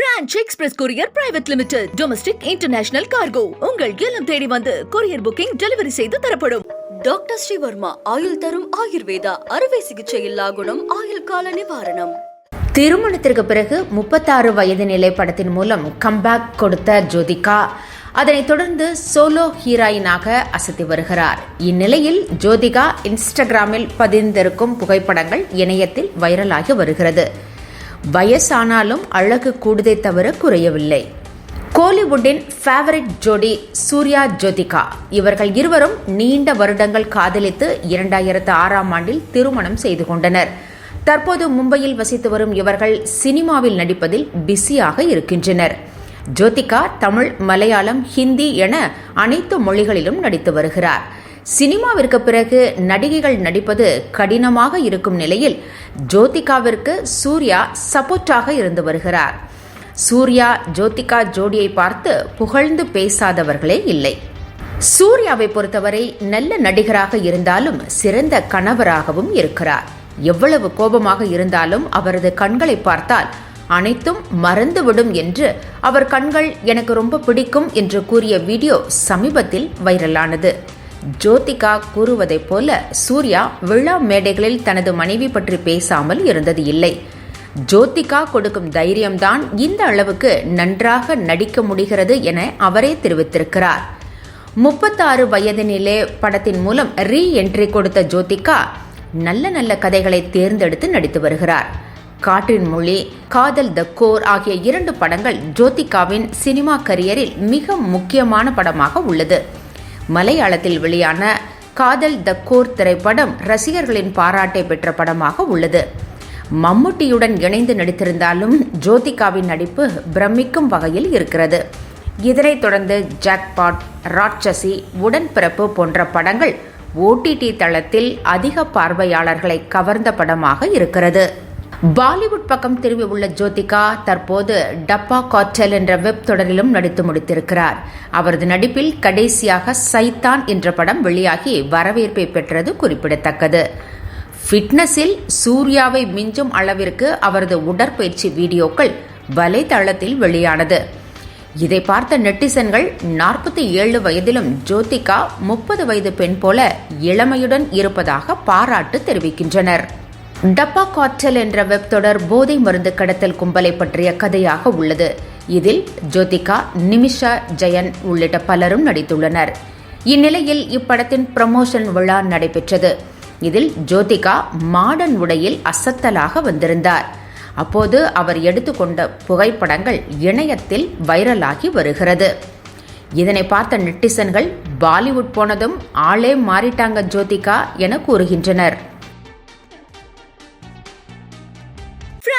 Franch express courier private limited domestic international cargo. உங்கள் இல்லம் தேடி வந்து கொரியர் புக்கிங் டெலிவரி செய்து தரப்படும். டாக்டர் ஸ்ரீவர்மா ஆயுள் தரும் ஆயுர்வேதா அறுவை சிகிச்சை இல்லா குணம் ஆயுள் கால நிவாரணம். திருமணத்திற்கு பிறகு முப்பத்தாறு வயது நிலை படத்தின் மூலம் கம்பேக் கொடுத்த ஜோதிகா. அதனைத் தொடர்ந்து சோலோ ஹீரோயினாக அசத்தி வருகிறார். இந்நிலையில் ஜோதிகா இன்ஸ்டாகிராமில் பதிந்திருக்கும் புகைப்படங்கள் இணையத்தில் வைரலாகி வருகிறது. வயசானாலும் அழகு கூடுதே தவிர குறையவில்லை. கோலிவுட்டின் ஃபேவரட் ஜோடி சூர்யா ஜோதிகா. இவர்கள் இருவரும் நீண்ட வருடங்கள் காதலித்து இரண்டாயிரத்து ஆறாம் ஆண்டில் திருமணம் செய்து கொண்டனர். தற்போது மும்பையில் வசித்து வரும் இவர்கள் சினிமாவில் நடிப்பதில் பிஸியாக இருக்கின்றனர். ஜோதிகா தமிழ் மலையாளம் ஹிந்தி என அனைத்து மொழிகளிலும் நடித்து வருகிறார். சினிமாவிற்கு பிறகு நடிகைகள் நடிப்பது கடினமாக இருக்கும் நிலையில் ஜோதிகாவிற்கு சூர்யா சப்போர்ட்டாக இருந்து வருகிறார். சூர்யா ஜோதிகா ஜோடியை பார்த்து புகழ்ந்து பேசாதவர்களே இல்லை. சூர்யாவை பொறுத்தவரை நல்ல நடிகராக இருந்தாலும் சிறந்த கணவராகவும் இருக்கிறார். எவ்வளவு கோபமாக இருந்தாலும் அவரது கண்களை பார்த்தால் அனைத்தும் மறந்துவிடும் என்று அவர் கண்கள் எனக்கு ரொம்ப பிடிக்கும் என்று கூறிய வீடியோ சமீபத்தில் வைரலானது. ஜோதிகா கூறுவதைப் போல சூர்யா விழா மேடைகளில் தனது மனைவி பற்றி பேசாமல் இருந்தது இல்லை. ஜோதிகா கொடுக்கும் தைரியம்தான் இந்த அளவுக்கு நன்றாக நடிக்க முடிகிறது என அவரே தெரிவித்திருக்கிறார். முப்பத்தாறு வயதினிலே படத்தின் மூலம் ரீ என்ட்ரி கொடுத்த ஜோதிகா நல்ல நல்ல கதைகளை தேர்ந்தெடுத்து நடித்து வருகிறார். காற்றின் மொழி காதல் த கோர் ஆகிய இரண்டு படங்கள் ஜோதிகாவின் சினிமா கரியரில் மிக முக்கியமான படமாக உள்ளது. மலையாளத்தில் வெளியான காதல் த கோர் திரைப்படம் ரசிகர்களின் பாராட்டை பெற்ற படமாக உள்ளது. மம்முட்டியுடன் இணைந்து நடித்திருந்தாலும் ஜோதிகாவின் நடிப்பு பிரமிக்கும் வகையில் இருக்கிறது. இதனைத் தொடர்ந்து ஜாக்பாட் ராட்சசி உடன்பிறப்பு போன்ற படங்கள் ஓடிடி தளத்தில் அதிக பார்வையாளர்களை கவர்ந்த படமாக இருக்கிறது. பாலிவுட் பக்கம் திரும்பி உள்ள ஜோதிகா தற்போது டப்பா காட்டல் என்ற வெப் தொடரிலும் நடித்து முடித்திருக்கிறார். அவரது நடிப்பில் கடைசியாக சைத்தான் என்ற படம் வெளியாகி வரவேற்பை பெற்றது குறிப்பிடத்தக்கது. ஃபிட்னஸில் சூர்யாவை மிஞ்சும் அளவிற்கு அவரது உடற்பயிற்சி வீடியோக்கள் வலைதளத்தில் வெளியானது. இதை பார்த்த நெட்டிசன்கள் நாற்பத்தி ஏழு வயதிலும் ஜோதிகா முப்பது வயது பெண் போல இளமையுடன் இருப்பதாக பாராட்டு தெரிவிக்கின்றனர். டப்பா காற்றல் என்ற வெப் தொடர் போதை மருந்து கடத்தல் கும்பலை பற்றிய கதையாக உள்ளது. இதில் ஜோதிகா நிமிஷா ஜெயன் உள்ளிட்ட பலரும் நடித்துள்ளனர். இந்நிலையில் இப்படத்தின் ப்ரமோஷன் விழா நடைபெற்றது. இதில் ஜோதிகா மாடர்ன் உடையில் அசத்தலாக வந்திருந்தார். அப்போது அவர் எடுத்துக்கொண்ட புகைப்படங்கள் இணையத்தில் வைரலாகி வருகிறது. இதனை பார்த்த நெட்டிசன்கள் பாலிவுட் போனதும் ஆளே மாறிட்டாங்க ஜோதிகா என கூறுகின்றனர்.